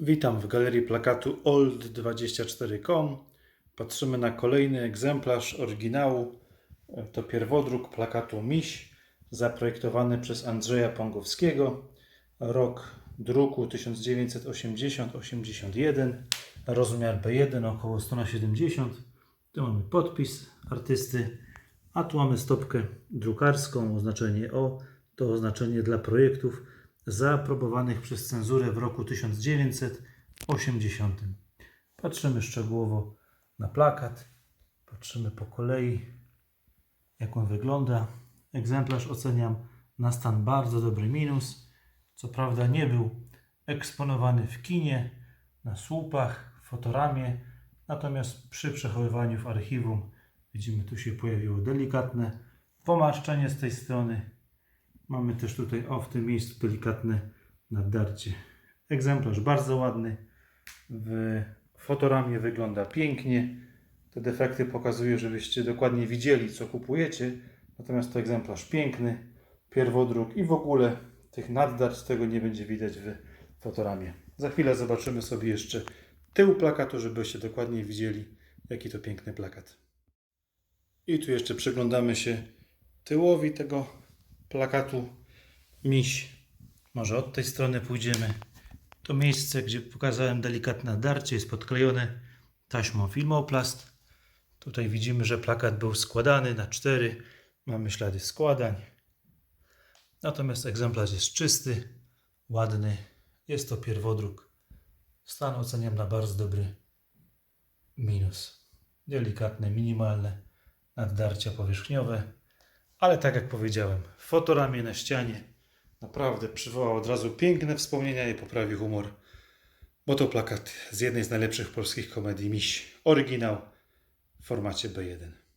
Witam w galerii plakatu old24.com. Patrzymy na kolejny egzemplarz oryginału. To pierwodruk plakatu Miś, zaprojektowany przez Andrzeja Pągowskiego. Rok druku 1980-81, rozmiar B1 około 170. Tu mamy podpis artysty, a tu mamy stopkę drukarską, oznaczenie O, to oznaczenie dla projektów zaaprobowanych przez cenzurę w roku 1980. Patrzymy szczegółowo na plakat, patrzymy po kolei, jak on wygląda. Egzemplarz oceniam na stan bardzo dobry minus. Co prawda nie był eksponowany w kinie, na słupach, w fotoramie, natomiast przy przechowywaniu w archiwum widzimy, tu się pojawiło delikatne pomarszczenie z tej strony. Mamy też tutaj o w tym miejscu delikatne naddarcie. Egzemplarz bardzo ładny. W fotoramie wygląda pięknie. Te defekty pokazuję, żebyście dokładnie widzieli, co kupujecie. Natomiast to egzemplarz piękny, pierwodruk i w ogóle tych naddarć tego nie będzie widać w fotoramie. Za chwilę zobaczymy sobie jeszcze tył plakatu, żebyście dokładnie widzieli, jaki to piękny plakat. I tu jeszcze przyglądamy się tyłowi tego plakatu miś. Może od tej strony pójdziemy. To miejsce, gdzie pokazałem delikatne darcie, jest podklejone taśmą filmoplast. Tutaj widzimy, że plakat był składany na cztery. Mamy ślady składań. Natomiast egzemplarz jest czysty, ładny. Jest to pierwodruk. Stan oceniam na bardzo dobry minus. Delikatne, minimalne naddarcia powierzchniowe. Ale tak jak powiedziałem, fotoramie na ścianie naprawdę przywołał od razu piękne wspomnienia i poprawi humor. Bo to plakat z jednej z najlepszych polskich komedii Miś. Oryginał w formacie B1.